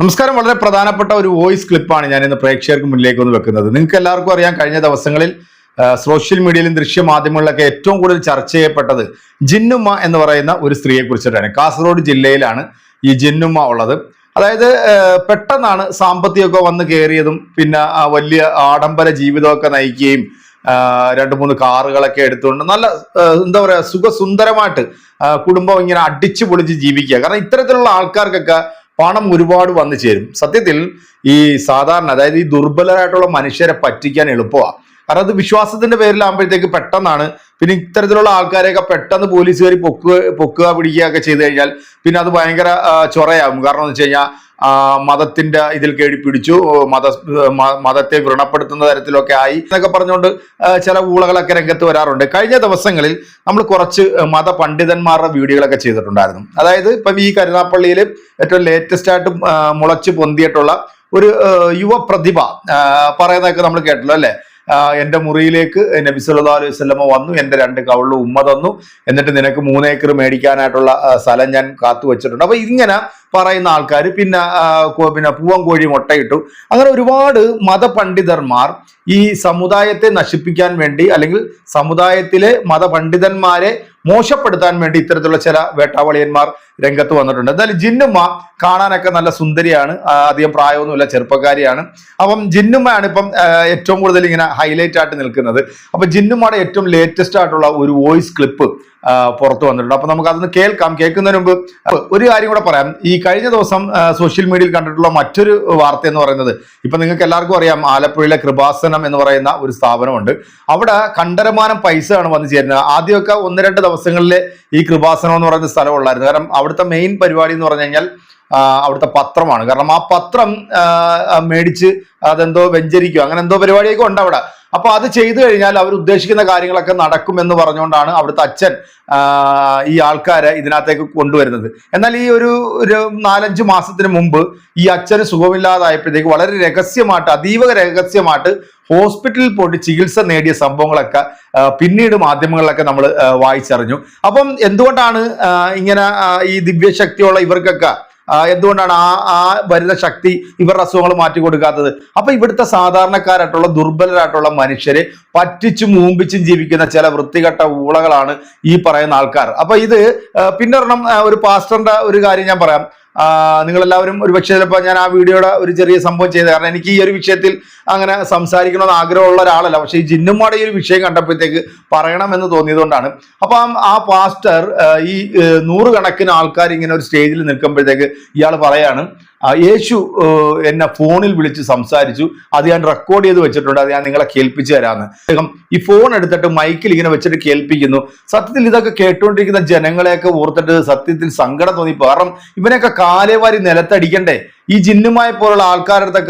നമസ്കാരം. വളരെ പ്രധാനപ്പെട്ട ഒരു വോയിസ് ക്ലിപ്പാണ് ഞാൻ ഇന്ന് പ്രേക്ഷകർക്ക് മുന്നിലേക്ക് വന്ന് വെക്കുന്നത്. നിങ്ങൾക്ക് എല്ലാവർക്കും അറിയാം കഴിഞ്ഞ ദിവസങ്ങളിൽ സോഷ്യൽ മീഡിയയിലും ദൃശ്യമാധ്യമങ്ങളിലൊക്കെ ഏറ്റവും കൂടുതൽ ചർച്ച ചെയ്യപ്പെട്ടത് ജിന്നുമ്മ എന്ന് പറയുന്ന ഒരു സ്ത്രീയെ കുറിച്ചിട്ടാണ്. കാസർഗോഡ് ജില്ലയിലാണ് ഈ ജിന്നുമ്മ ഉള്ളത്. അതായത് പെട്ടെന്നാണ് സാമ്പത്തികമൊക്കെ വന്ന് കയറിയതും പിന്നെ വലിയ ആഡംബര ജീവിതമൊക്കെ നയിക്കുകയും രണ്ട് മൂന്ന് കാറുകളൊക്കെ എടുത്തുകൊണ്ട് നല്ല എന്താ പറയുക സുഖസുന്ദരമായിട്ട് കുടുംബം ഇങ്ങനെ അടിച്ചു പൊളിച്ച് ജീവിക്കുക. കാരണം ഇത്തരത്തിലുള്ള ആൾക്കാർക്കൊക്കെ പണം ഒരുപാട് വന്നു ചേരും. സത്യത്തിൽ ഈ സാധാരണ അതായത് ഈ ദുർബലരായിട്ടുള്ള മനുഷ്യരെ പറ്റിക്കാൻ എളുപ്പമാണ് കാരണം അത് വിശ്വാസത്തിന്റെ പേരിലാകുമ്പോഴത്തേക്ക് പെട്ടെന്നാണ്. പിന്നെ ഇത്തരത്തിലുള്ള ആൾക്കാരെയൊക്കെ പെട്ടെന്ന് പോലീസുകാർ പൊക്കുക പൊക്കുക പിടിക്കുക ഒക്കെ ചെയ്തു കഴിഞ്ഞാൽ പിന്നെ അത് ഭയങ്കര ചൊറയാകും. കാരണം എന്ന് വെച്ച് കഴിഞ്ഞാൽ മതത്തിന്റെ ഇതിൽ കേടി പിടിച്ചു. മത മതത്തെ വ്രണപ്പെടുത്തുന്ന തരത്തിലൊക്കെ ആയി എന്നൊക്കെ പറഞ്ഞുകൊണ്ട് ചില ഊളകളൊക്കെ രംഗത്ത് വരാറുണ്ട്. കഴിഞ്ഞ ദിവസങ്ങളിൽ നമ്മൾ കുറച്ച് മത പണ്ഡിതന്മാരുടെ വീഡിയോകളൊക്കെ ചെയ്തിട്ടുണ്ടായിരുന്നു. അതായത് ഇപ്പം ഈ കരുനാപ്പള്ളിയിൽ ഏറ്റവും ലേറ്റസ്റ്റ് ആയിട്ട് മുളച്ച് പൊന്തിയിട്ടുള്ള ഒരു യുവ പ്രതിഭ പറയുന്നതൊക്കെ നമ്മൾ കേട്ടല്ലോ അല്ലേ? എന്റെ മുറിയിലേക്ക് നബി സല്ലല്ലാഹു അലൈഹി വസല്ലമ വന്നു എന്റെ രണ്ട് കവളിൽ ഉമ്മ തന്നു. എന്നിട്ട് നിനക്ക് മൂന്നേക്കർ മേടിക്കാനായിട്ടുള്ള സ്ഥലം ഞാൻ കാത്തു വെച്ചിട്ടുണ്ട് അപ്പൊ ഇങ്ങനെ പറയുന്ന ആൾക്കാർ പിന്നെ പിന്നെ പൂവൻകോഴി മുട്ടയിട്ടു അങ്ങനെ ഒരുപാട് മതപണ്ഡിതന്മാർ ഈ സമുദായത്തെ നശിപ്പിക്കാൻ വേണ്ടി അല്ലെങ്കിൽ സമുദായത്തിലെ മതപണ്ഡിതന്മാരെ മോശപ്പെടുത്താൻ വേണ്ടി ഇത്തരത്തിലുള്ള ചില വേട്ടാവളിയന്മാർ രംഗത്ത് വന്നിട്ടുണ്ട്. എന്തായാലും ജിന്നുമ്മ കാണാനൊക്കെ നല്ല സുന്ദരിയാണ്. അധികം പ്രായമൊന്നുമില്ല ചെറുപ്പക്കാരിയാണ്. അപ്പം ജിന്നുമ്മയാണ് ഇപ്പം ഏറ്റവും കൂടുതൽ ഇങ്ങനെ ഹൈലൈറ്റ് ആയിട്ട് നിൽക്കുന്നത്. അപ്പൊ ജിന്നുമ്മയുടെ ഏറ്റവും ലേറ്റസ്റ്റ് ആയിട്ടുള്ള ഒരു വോയിസ് ക്ലിപ്പ് പുറത്തു വന്നിട്ടുണ്ട്. അപ്പൊ നമുക്ക് അതൊന്ന് കേൾക്കാം. കേൾക്കുന്നതിന് മുമ്പ് ഒരു കാര്യം കൂടെ പറയാം. ഈ കഴിഞ്ഞ ദിവസം സോഷ്യൽ മീഡിയയിൽ കണ്ടിട്ടുള്ള മറ്റൊരു വാർത്ത എന്ന് പറയുന്നത് ഇപ്പൊ നിങ്ങൾക്ക് എല്ലാവർക്കും അറിയാം. ആലപ്പുഴയിലെ കൃപാസനം എന്ന് പറയുന്ന ഒരു സ്ഥാപനമുണ്ട്. അവിടെ കണ്ടരമാനം പൈസയാണ് വന്നു ചേരുന്നത്. ആദ്യമൊക്കെ ഒന്ന് രണ്ട് ദിവസങ്ങളിൽ ഈ കൃപാസനം എന്ന് പറയുന്ന സ്ഥലം ഉള്ളായിരുന്നു കാരണം അവിടുത്തെ മെയിൻ പരിപാടി എന്ന് പറഞ്ഞു കഴിഞ്ഞാൽ അവിടുത്തെ പത്രമാണ്. കാരണം ആ പത്രം മേടിച്ച് അതെന്തോ വെഞ്ചരിക്കുക അങ്ങനെ എന്തോ പരിപാടിയൊക്കെ ഉണ്ട് അവിടെ. അപ്പൊ അത് ചെയ്തു കഴിഞ്ഞാൽ അവർ ഉദ്ദേശിക്കുന്ന കാര്യങ്ങളൊക്കെ നടക്കും എന്ന് പറഞ്ഞുകൊണ്ടാണ് അവിടുത്തെ അച്ഛൻ ഈ ആൾക്കാരെ ഇതിനകത്തേക്ക് കൊണ്ടുവരുന്നത്. എന്നാൽ ഈ ഒരു ഒരു നാലഞ്ച് മാസത്തിന് മുമ്പ് ഈ അച്ഛന് സുഖമില്ലാതായപ്പോഴത്തേക്ക് വളരെ രഹസ്യമായിട്ട് അതീവ രഹസ്യമായിട്ട് ഹോസ്പിറ്റലിൽ പോയിട്ട് ചികിത്സ നേടിയ സംഭവങ്ങളൊക്കെ പിന്നീട് മാധ്യമങ്ങളിലൊക്കെ നമ്മൾ വായിച്ചറിഞ്ഞു. അപ്പം എന്തുകൊണ്ടാണ് ഇങ്ങനെ ഈ ദിവ്യശക്തിയുള്ള ഇവർക്കൊക്കെ എന്തുകൊണ്ടാണ് ആ ആ വരുന്ന ശക്തി ഇവരുടെ അസുഖങ്ങൾ മാറ്റി കൊടുക്കാത്തത്? അപ്പൊ ഇവിടുത്തെ സാധാരണക്കാരായിട്ടുള്ള ദുർബലരായിട്ടുള്ള മനുഷ്യരെ പറ്റിച്ചും മൂമ്പിച്ചും ജീവിക്കുന്ന ചില വൃത്തികെട്ട ഊളകളാണ് ഈ പറയുന്ന ആൾക്കാർ. അപ്പൊ ഇത് പിന്നെ ഒരു പാസ്റ്ററിന്റെ ഒരു കാര്യം ഞാൻ പറയാം. നിങ്ങൾ എല്ലാവരും ഒരു പക്ഷേ ചിലപ്പോൾ ഞാൻ ആ വീഡിയോയുടെ ഒരു ചെറിയ സംഭവം ചെയ്തത്. കാരണം എനിക്ക് ഈ ഒരു വിഷയത്തിൽ അങ്ങനെ സംസാരിക്കണമെന്ന് ആഗ്രഹമുള്ള ഒരാളല്ല. പക്ഷേ ഈ ജിന്നുമാടെ ഈ ഒരു വിഷയം കണ്ടപ്പോഴത്തേക്ക് പറയണമെന്ന് തോന്നിയതുകൊണ്ടാണ്. അപ്പം ആ പാസ്റ്റർ ഈ നൂറുകണക്കിന് ആൾക്കാർ ഇങ്ങനെ ഒരു സ്റ്റേജിൽ നിൽക്കുമ്പോഴത്തേക്ക് ഇയാൾ പറയാണ് യേശു എന്നെ ഫോണിൽ വിളിച്ച് സംസാരിച്ചു. അത് ഞാൻ റെക്കോർഡ് ചെയ്ത് വെച്ചിട്ടുണ്ട്. അത് ഞാൻ നിങ്ങളെ കേൾപ്പിച്ചു തരാമെന്ന് അദ്ദേഹം ഈ ഫോൺ എടുത്തിട്ട് മൈക്കിൽ ഇങ്ങനെ വെച്ചിട്ട് കേൾപ്പിക്കുന്നു. സത്യത്തിൽ ഇതൊക്കെ കേട്ടുകൊണ്ടിരിക്കുന്ന ജനങ്ങളെയൊക്കെ ഓർത്തിട്ട് സത്യത്തിൽ സങ്കടം തോന്നി. കാരണം ഇവനെയൊക്കെ കാലേവാരി നിലത്തടിക്കണ്ടേ? ഈ ജിന്നുമായി പോലുള്ള ആൾക്കാരുടെ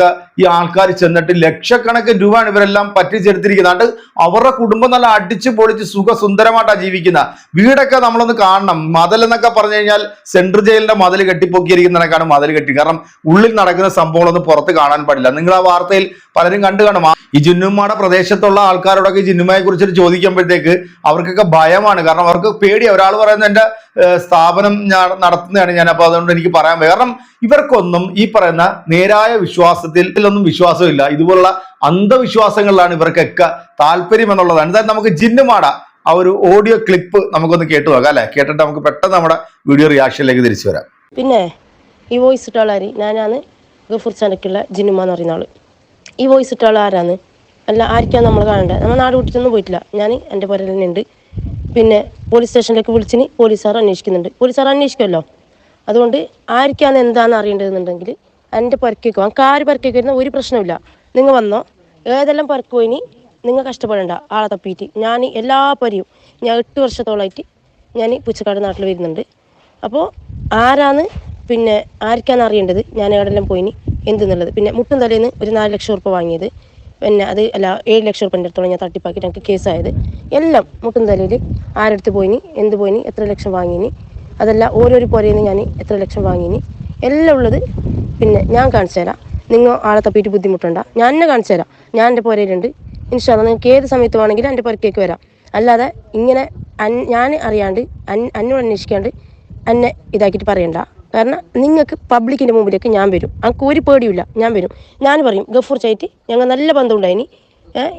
ഈ ആൾക്കാർ ചെന്നിട്ട് ലക്ഷക്കണക്കിന് രൂപയാണ് ഇവരെല്ലാം പറ്റിച്ചെടുത്തിരിക്കുന്നത്. അവരുടെ കുടുംബം നല്ല അടിച്ചു പൊളിച്ച് സുഖസുന്ദരമായിട്ടാണ് ജീവിക്കുന്ന. വീടൊക്കെ നമ്മളൊന്ന് കാണണം. മതൽ എന്നൊക്കെ പറഞ്ഞു കഴിഞ്ഞാൽ സെൻട്രൽ ജയിലിന്റെ മതിൽ കെട്ടിപ്പൊക്കിയിരിക്കുന്നതിനേക്കാണ് മതിൽ കെട്ടി. കാരണം ഉള്ളിൽ നടക്കുന്ന സംഭവങ്ങളൊന്നും പുറത്ത് കാണാൻ പാടില്ല. നിങ്ങൾ ആ വാർത്തയിൽ പലരും കണ്ടു കാണും. ഈ ജിന്നുമ്മയുടെ പ്രദേശത്തുള്ള ആൾക്കാരോടൊക്കെ ഈ ജിന്നുമ്മയെ കുറിച്ചിട്ട് ചോദിക്കുമ്പോഴത്തേക്ക് അവർക്കൊക്കെ ഭയമാണ്. കാരണം അവർക്ക് പേടി. ഒരാൾ പറയുന്നത് എന്റെ സ്ഥാപനം നടത്തുന്നതാണ് ഞാൻ അപ്പൊ അതുകൊണ്ട് എനിക്ക് പറയാൻ. കാരണം ഇവർക്കൊന്നും ഈ പറയുന്ന നേരായ വിശ്വാസത്തിൽ ഒന്നും വിശ്വാസമില്ല. ഇതുപോലുള്ള അന്ധവിശ്വാസങ്ങളിലാണ് ഇവർക്കൊക്കെ താല്പര്യം എന്നുള്ളതാണ് എന്തായാലും നമുക്ക് ജിന്നുമാട ആ ഒരു ഓഡിയോ ക്ലിപ്പ് നമുക്കൊന്ന് കേട്ടു നോക്കാം അല്ലെ? കേട്ടിട്ട് നമുക്ക് പെട്ടെന്ന് നമ്മുടെ വീഡിയോ റിയാക്ഷനിലേക്ക് തിരിച്ചു വരാം. പിന്നെ ഈ വോയിസ് ഇട്ട ഞാനാണ് ഗഫൂർ ചാനക്കുള്ള ജിനുമ എന്ന് പറയുന്ന ആൾ. ഈ വോയിസ് ഇട്ട ആൾ ആരാണ്? അല്ല ആർക്കാണ് നമ്മൾ കാണേണ്ടത് നമ്മൾ നാട് വിട്ടിട്ടൊന്നും പോയിട്ടില്ല. ഞാൻ എന്റെ ഉണ്ട് പിന്നെ പോലീസ് സ്റ്റേഷനിലേക്ക് വിളിച്ചിന് പോലീസുകാർ അന്വേഷിക്കുന്നുണ്ട്. പോലീസുകാർ അന്വേഷിക്കുമല്ലോ അതുകൊണ്ട് ആർക്കാണ് എന്താണെന്ന് അറിയേണ്ടതെന്നുണ്ടെങ്കിൽ എന്റെ പുരക്കേക്ക് എനിക്ക് കാർ പുരക്കേക്ക് വരുന്ന ഒരു പ്രശ്നമില്ല നിങ്ങൾ വന്നോ ഏതെല്ലാം പുരക്ക് ഇനി നിങ്ങൾ കഷ്ടപ്പെടേണ്ട ആളെ തപ്പിയിട്ട്. ഞാൻ എല്ലാ പരിയും ഞാൻ എട്ട് വർഷത്തോളമായിട്ട് ഞാൻ പുച്ചക്കാട് നാട്ടിൽ വരുന്നുണ്ട്. അപ്പോൾ ആരാണ് പിന്നെ ആർക്കാണ് അറിയേണ്ടത്? ഞാൻ എവിടെല്ലാം പോയിനി എന്തെന്നുള്ളത്. പിന്നെ മുട്ടും തലേന്ന് ഒരു നാല് ലക്ഷം ഉറുപ്പ് വാങ്ങിയത്. പിന്നെ അത് അല്ല ഏഴ് ലക്ഷം ഉറുപ്പന്റെ അടുത്തോളം ഞാൻ തട്ടിപ്പാക്കിയിട്ട് എനിക്ക് കേസായത്. എല്ലാം മുട്ടും തലയിൽ ആരടുത്ത് പോയിനി എന്ത് പോയിനി എത്ര ലക്ഷം വാങ്ങിനി അതല്ല ഓരോരോ പുരയിൽ ഞാൻ എത്ര ലക്ഷം വാങ്ങിനി. എല്ലാം ഉള്ളത് പിന്നെ ഞാൻ കാണിച്ചു തരാം. നിങ്ങൾ ആളെ തപ്പിയിട്ട് ബുദ്ധിമുട്ടണ്ട. ഞാൻ തന്നെ കാണിച്ചു തരാം. ഞാൻ എന്റെ പുരയിലുണ്ട് ഇൻഷാല്ല നിങ്ങൾക്ക് ഏത് സമയത്ത് വേണമെങ്കിലും എന്റെ പുരക്കേക്ക് വരാം. അല്ലാതെ ഇങ്ങനെ ഞാൻ അറിയാണ്ട് എന്നോട് അന്വേഷിക്കാണ്ട് എന്നെ ഇതാക്കിയിട്ട് പറയണ്ട. കാരണം നിങ്ങൾക്ക് പബ്ലിക്കിന്റെ മുമ്പിലേക്ക് ഞാൻ വരും. എനിക്ക് ഒരു പേടിയില്ല ഞാൻ വരും. ഞാൻ പറയും ഗഫൂർ ചായിട്ട് ഞങ്ങൾ നല്ല ബന്ധം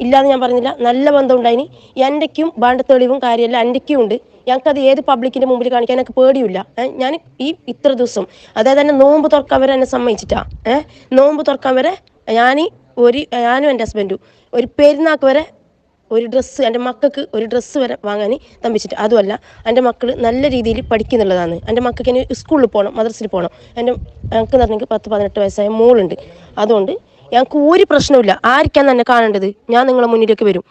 ഇല്ലാതെ ഞാൻ പറഞ്ഞില്ല. നല്ല ബന്ധം ഉണ്ടായിനി എന്റെക്കും വേണ്ട തെളിവും കാര്യമെല്ലാം എന്റെക്കും ഉണ്ട്. ഞങ്ങൾക്കത് ഏത് പബ്ലിക്കിന്റെ മുമ്പിൽ കാണിക്കാൻ എനിക്ക് പേടിയില്ല ഞാൻ ഈ ഇത്ര ദിവസം അതായത് എന്നെ നോമ്പ് തുറക്കാൻ വരെ എന്നെ സമ്മതിച്ചിട്ടാ. ഏഹ് നോമ്പ് തുറക്കാൻ വരെ ഞാൻ ഒരു ഞാനും എന്റെ ഹസ്ബൻഡും ഒരു പെരുന്നാക്ക് വരെ ഒരു ഡ്രസ്സ് എന്റെ മക്കൾക്ക് ഒരു ഡ്രസ്സ് വരെ വാങ്ങാൻ തമ്പിച്ചിട്ട് അതുമല്ല എന്റെ മക്കൾ നല്ല രീതിയിൽ പഠിക്കുന്നുള്ളതാണ്. എന്റെ മക്കൾക്ക് ഇനി സ്കൂളിൽ പോകണം മദ്രസയിൽ പോകണം എന്റെ ഞങ്ങൾക്ക് എന്ന് പറഞ്ഞെങ്കിൽ പത്ത് പതിനെട്ട് വയസ്സായ മോളുണ്ട്. അതുകൊണ്ട് ഞങ്ങൾക്ക് ഒരു പ്രശ്നമില്ല ആർക്കാണ് എന്നെ കാണേണ്ടത്? ഞാൻ നിങ്ങളെ മുന്നിലേക്ക് വരും.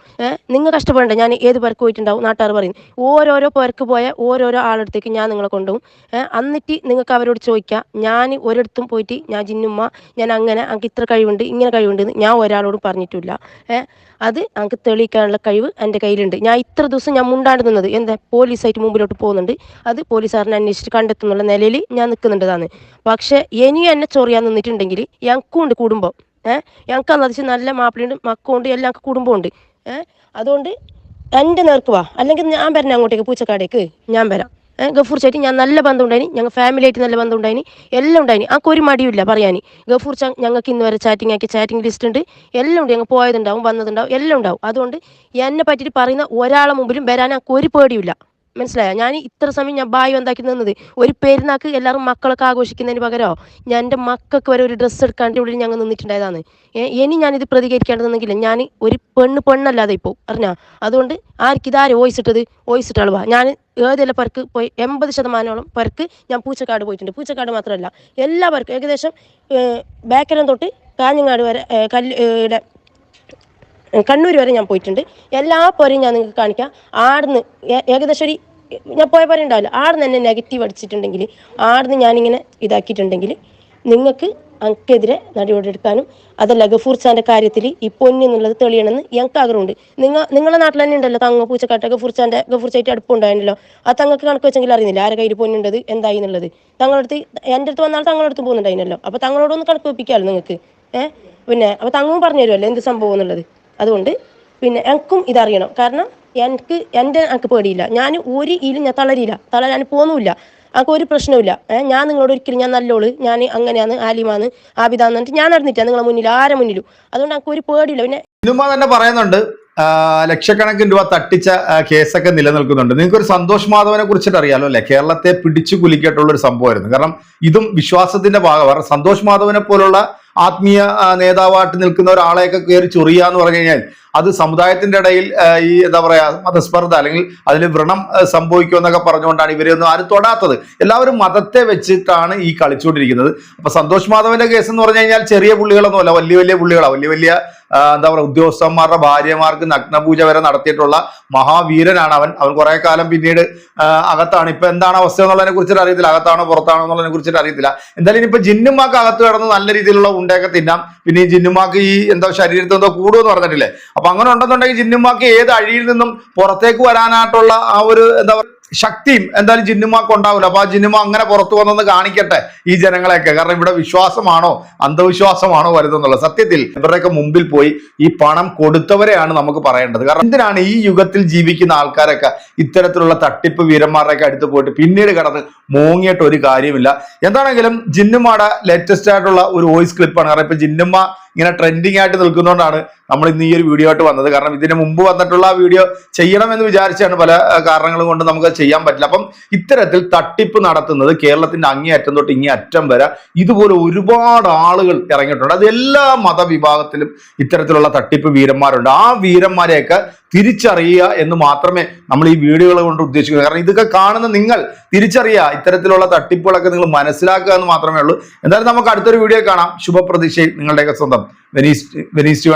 നിങ്ങൾ കഷ്ടപ്പെടേണ്ട. ഞാൻ ഏത് പേർക്ക് പോയിട്ടുണ്ടാവും? നാട്ടുകാർ പറയും. ഓരോരോ പേർക്ക് പോയ ഓരോരോ ആളടുത്തേക്ക് ഞാൻ നിങ്ങളെ കൊണ്ടുപോകും. എന്നിട്ട് നിങ്ങൾക്ക് അവരോട് ചോദിക്കാം. ഞാൻ ഒരിടത്തും പോയിട്ട് ഞാൻ ജിന്നുമ്മ ഞാൻ അങ്ങനെ എനിക്ക് ഇത്ര കഴിവുണ്ട് ഇങ്ങനെ കഴിവുണ്ട് ഞാൻ ഒരാളോടും പറഞ്ഞിട്ടില്ല. അത് എനിക്ക് തെളിയിക്കാനുള്ള കഴിവ് എന്റെ കയ്യിലുണ്ട്. ഞാൻ ഇത്ര ദിവസം ഞാൻ മുണ്ടാണ്ട് നിന്നത്. എന്താ? പോലീസായിട്ട് മുമ്പിലോട്ട് പോകുന്നുണ്ട്. അത് പോലീസുകാരനെ അന്വേഷിച്ച് കണ്ടെത്തുന്നുള്ള നിലയിൽ ഞാൻ നിൽക്കുന്നുണ്ടതാണ് പക്ഷേ ഇനിയും എന്നെ ചൊറിയാൻ നിന്നിട്ടുണ്ടെങ്കിൽ ഞങ്ങൾക്കും ഉണ്ട് കുടുംബം. ഏഹ് ഞങ്ങൾക്ക് അന്നതിച്ച് നല്ല മാപ്പിളുണ്ട് മക്കളുണ്ട് എല്ലാം കുടുംബമുണ്ട്. ഏഹ് അതുകൊണ്ട് എന്റെ നേർക്ക് വാ. അല്ലെങ്കിൽ ഞാൻ വരണം അങ്ങോട്ടേക്ക് പൂച്ചക്കാടേക്ക്. ഞാൻ വരാം. ഏഹ് ഗഫൂർ ചേട്ടി ഞാൻ നല്ല ബന്ധം ഉണ്ടായിന് ഞങ്ങൾ ഫാമിലി ആയിട്ട് നല്ല ബന്ധം ഉണ്ടായിന് എല്ലാം ഉണ്ടായിന്. ആ ഒരു മടിയില്ല പറയാൻ ഗഫൂർ ചാ ഞങ്ങൾക്ക് ഇന്ന് വരെ ചാറ്റിംഗ് ആക്കി ചാറ്റിംഗ് ലിസ്റ്റ് ഉണ്ട്. എല്ലാം ഉണ്ട്. ഞങ്ങൾ പോയതുണ്ടാവും വന്നതുണ്ടാവും എല്ലാം ഉണ്ടാവും. അതുകൊണ്ട് എന്നെ പറ്റിയിട്ട് പറയുന്ന ഒരാളെ മുമ്പിലും വരാൻ ആ ഒരു പേടിയില്ല മനസ്സിലായോ? ഞാൻ ഇത്ര സമയം ഞാൻ ബായി എന്താക്കി നിന്നത്? ഒരു പെരുന്നാക്ക് എല്ലാവരും മക്കളൊക്കെ ആഘോഷിക്കുന്നതിന് പകരമോ ഞാൻ എന്റെ മക്കൾക്ക് വരെ ഒരു ഡ്രസ്സ് എടുക്കാണ്ട് ഉള്ളിൽ ഞങ്ങൾ നിന്നിട്ടുണ്ടായതാണ്. ഇനി ഞാനിത് പ്രതികരിക്കേണ്ടതെന്നെങ്കിൽ ഞാൻ ഒരു പെണ്ണ് പെണ്ണല്ലാതെ ഇപ്പോൾ അറിഞ്ഞാ? അതുകൊണ്ട് ആർക്കിത് ആര് വോയിസ് ഇട്ടത്? വോയിസ് ഇട്ട ഞാൻ ഏതെല്ലാം പേർക്ക് പോയി എൺപത് ശതമാനോളം പേർക്ക് ഞാൻ പൂച്ചക്കാട് പോയിട്ടുണ്ട്. പൂച്ചക്കാട് മാത്രമല്ല എല്ലാ പേർക്കും ഏകദേശം ബേക്കരം തൊട്ട് കാഞ്ഞങ്ങാട് വരെ കല്ല് ഇവിടെ കണ്ണൂർ വരെ ഞാൻ പോയിട്ടുണ്ട്. എല്ലാ പോരെയും ഞാൻ നിങ്ങൾക്ക് കാണിക്കാം. ആടുന്ന് ഏകദേശം ഒരു ഞാൻ പോയ പോലെ ഉണ്ടാവില്ല. ആടുന്ന് എന്നെ നെഗറ്റീവ് അടിച്ചിട്ടുണ്ടെങ്കിൽ ആടുന്ന് ഞാനിങ്ങനെ ഇതാക്കിയിട്ടുണ്ടെങ്കിൽ നിങ്ങൾക്ക് അനക്കെതിരെ നടപടിയെടുക്കാനും അതല്ല ഗഫൂർ ഖാന്റെ കാര്യത്തിൽ ഈ പൊന്നി എന്നുള്ളത് തെളിയണമെന്ന് ഞങ്ങൾക്ക് ആഗ്രഹമുണ്ട്. നിങ്ങൾ നിങ്ങളുടെ നാട്ടിൽ തന്നെ ഉണ്ടല്ലോ തങ്ങ പൂച്ചക്കാട്ട ഗഫൂർ ഖാന്റെ ഗഫൂർ ചായിട്ട് അടുപ്പുണ്ടായിരുന്നല്ലോ ആ തങ്ങൾക്ക് കണക്ക് വെച്ചെങ്കിൽ അറിയുന്നില്ല. ആരെ കയ്യിൽ പൊന്നുണ്ടത് എന്തായി എന്നുള്ളത്. തങ്ങളുടെ എന്റെ അടുത്ത് വന്നാൽ തങ്ങളുടെ അടുത്ത് പോകുന്നുണ്ടായിരുന്നല്ലോ. അപ്പോൾ തങ്ങളോടൊന്ന് കണക്ക് വെപ്പിക്കാമല്ലോ നിങ്ങൾക്ക്. ഏഹ് പിന്നെ അപ്പോൾ തങ്ങും പറഞ്ഞു തരുമല്ലോ എന്ത് സംഭവം എന്നുള്ളത്. അതുകൊണ്ട് പിന്നെ എനിക്കും ഇതറിയണം. കാരണം എനിക്ക് എന്റെ എനിക്ക് പേടിയില്ല. ഞാൻ ഒരു ഇലും ഞാൻ തളരില്ല. തളരാൻ പോകുന്നുമില്ല എനിക്ക് ഒരു പ്രശ്നമില്ല ഞാൻ നിങ്ങളോട് ഒരിക്കലും ഞാൻ നല്ലോൾ ഞാൻ അങ്ങനെയാണ് ആലിമാന്ന് ആബിതാന്ന് പറഞ്ഞിട്ട് ഞാൻ അറിഞ്ഞിട്ടാ നിങ്ങളുടെ മുന്നിൽ ആരെ മുന്നിലും. അതുകൊണ്ട് എനിക്ക് ഒരു പേടിയില്ല. പിന്നെ സിനിമ തന്നെ പറയുന്നുണ്ട് ലക്ഷക്കണക്കിന് രൂപ തട്ടിച്ച കേസൊക്കെ നിലനിൽക്കുന്നുണ്ട്. നിങ്ങൾക്ക് ഒരു സന്തോഷ് മാധവനെ കുറിച്ചിട്ട് അറിയാലോ അല്ലെ? കേരളത്തെ പിടിച്ചു കുലിക്കിയിട്ടുള്ള ഒരു സംഭവമായിരുന്നു. കാരണം ഇതും വിശ്വാസത്തിന്റെ ഭാഗമാണ്. സന്തോഷ് മാധവനെ പോലുള്ള ആത്മീയ നേതാവായിട്ട് നിൽക്കുന്ന ഒരാളെയൊക്കെ കയറി ചൊറിയാന്ന് പറഞ്ഞു കഴിഞ്ഞാൽ അത് സമുദായത്തിന്റെ ഇടയിൽ ഈ എന്താ പറയാ മതസ്പർദ്ധ അല്ലെങ്കിൽ അതിൽ വ്രണം സംഭവിക്കുമെന്നൊക്കെ പറഞ്ഞുകൊണ്ടാണ് ഇവരെയൊന്നും ആരും തൊടാത്തത്. എല്ലാവരും മതത്തെ വെച്ചിട്ടാണ് ഈ കളിച്ചുകൊണ്ടിരിക്കുന്നത്. അപ്പൊ സന്തോഷ് മാധവന്റെ കേസ് എന്ന് പറഞ്ഞു കഴിഞ്ഞാൽ ചെറിയ പുള്ളികളൊന്നുമല്ല വലിയ വലിയ പുള്ളികളാണ് വലിയ വലിയ എന്താ പറയുക ഉദ്യോഗസ്ഥന്മാരുടെ ഭാര്യമാർക്ക് നഗ്നപൂജ വരെ നടത്തിയിട്ടുള്ള മഹാവീരനാണ് അവൻ. അവൻ കുറെ കാലം പിന്നീട് അകത്താണ്. ഇപ്പൊ എന്താണ് അവസ്ഥ എന്നുള്ളതിനെ കുറിച്ചിട്ട് അറിയത്തില്ല. അകത്താണോ പുറത്താണോ എന്നുള്ളതിനെ കുറിച്ചിട്ട് അറിയത്തില്ല. എന്തായാലും ഇനിയിപ്പോ ജിന്നുമാക്ക് അകത്ത് കിടന്ന് നല്ല രീതിയിലുള്ള ഉണ്ടയൊക്കെ തിന്നാം. പിന്നെ ഈ ജിന്നുമാക്ക് ഈ എന്താ ശരീരത്തിൽ എന്തോ കൂടുമെന്ന് പറഞ്ഞിട്ടില്ലേ? അപ്പൊ അങ്ങനെ ഉണ്ടെന്നുണ്ടെങ്കിൽ ജിന്നുമാക്ക് ഏത് അഴിയിൽ നിന്നും പുറത്തേക്ക് വരാനായിട്ടുള്ള ആ ഒരു എന്താ ശക്തിയും എന്തായാലും ജിന്നുമാക്ക് ഉണ്ടാവില്ല. അപ്പൊ ആ ജിന്നുമ അങ്ങനെ പുറത്തു വന്നെന്ന് കാണിക്കട്ടെ ഈ ജനങ്ങളെയൊക്കെ. കാരണം ഇവിടെ വിശ്വാസമാണോ അന്ധവിശ്വാസമാണോ വരുതെന്നുള്ളത്. സത്യത്തിൽ ഇവരുടെയൊക്കെ മുമ്പിൽ പോയി ഈ പണം കൊടുത്തവരെയാണ് നമുക്ക് പറയേണ്ടത്. കാരണം എന്തിനാണ് ഈ യുഗത്തിൽ ജീവിക്കുന്ന ആൾക്കാരൊക്കെ ഇത്തരത്തിലുള്ള തട്ടിപ്പ് വീരന്മാരുടെയൊക്കെ അടുത്ത് പോയിട്ട് പിന്നീട് കടന്ന് മോങ്ങിയിട്ട് ഒരു കാര്യമില്ല. എന്താണെങ്കിലും ജിന്നുമ്മയുടെ ലേറ്റസ്റ്റ് ആയിട്ടുള്ള ഒരു വോയിസ് ക്ലിപ്പാണ് കാരണം ഇപ്പൊ ജിന്നുമ്മ ഇങ്ങനെ ട്രെൻഡിങ് ആയിട്ട് നിൽക്കുന്നതുകൊണ്ടാണ് നമ്മൾ ഇന്ന് ഈ ഒരു വീഡിയോ ആയിട്ട് വന്നത്. കാരണം ഇതിന് മുമ്പ് വന്നിട്ടുള്ള ആ വീഡിയോ ചെയ്യണമെന്ന് വിചാരിച്ചാണ് പല കാരണങ്ങൾ കൊണ്ട് നമുക്ക് ചെയ്യാൻ പറ്റില്ല. അപ്പം ഇത്തരത്തിൽ തട്ടിപ്പ് നടത്തുന്നത് കേരളത്തിന്റെ അങ്ങേയറ്റം തൊട്ട് ഇങ്ങേ അറ്റം വരെ ഇതുപോലെ ഒരുപാട് ആളുകൾ ഇറങ്ങിയിട്ടുണ്ട്. അത് എല്ലാ മതവിഭാഗത്തിലും ഇത്തരത്തിലുള്ള തട്ടിപ്പ് വീരന്മാരുണ്ട്. ആ വീരന്മാരെയൊക്കെ തിരിച്ചറിയുക എന്ന് മാത്രമേ നമ്മൾ ഈ വീഡിയോകൾ കൊണ്ട് ഉദ്ദേശിക്കുന്നത് കാരണം ഇതൊക്കെ കാണുന്ന നിങ്ങൾ തിരിച്ചറിയുക. ഇത്തരത്തിലുള്ള തട്ടിപ്പുകളൊക്കെ നിങ്ങൾ മനസ്സിലാക്കുക എന്ന് മാത്രമേ ഉള്ളൂ. എന്തായാലും നമുക്ക് അടുത്തൊരു വീഡിയോ കാണാം. ശുഭപ്രതീക്ഷയിൽ നിങ്ങളുടെയൊക്കെ സ്വന്തം when he's when he's due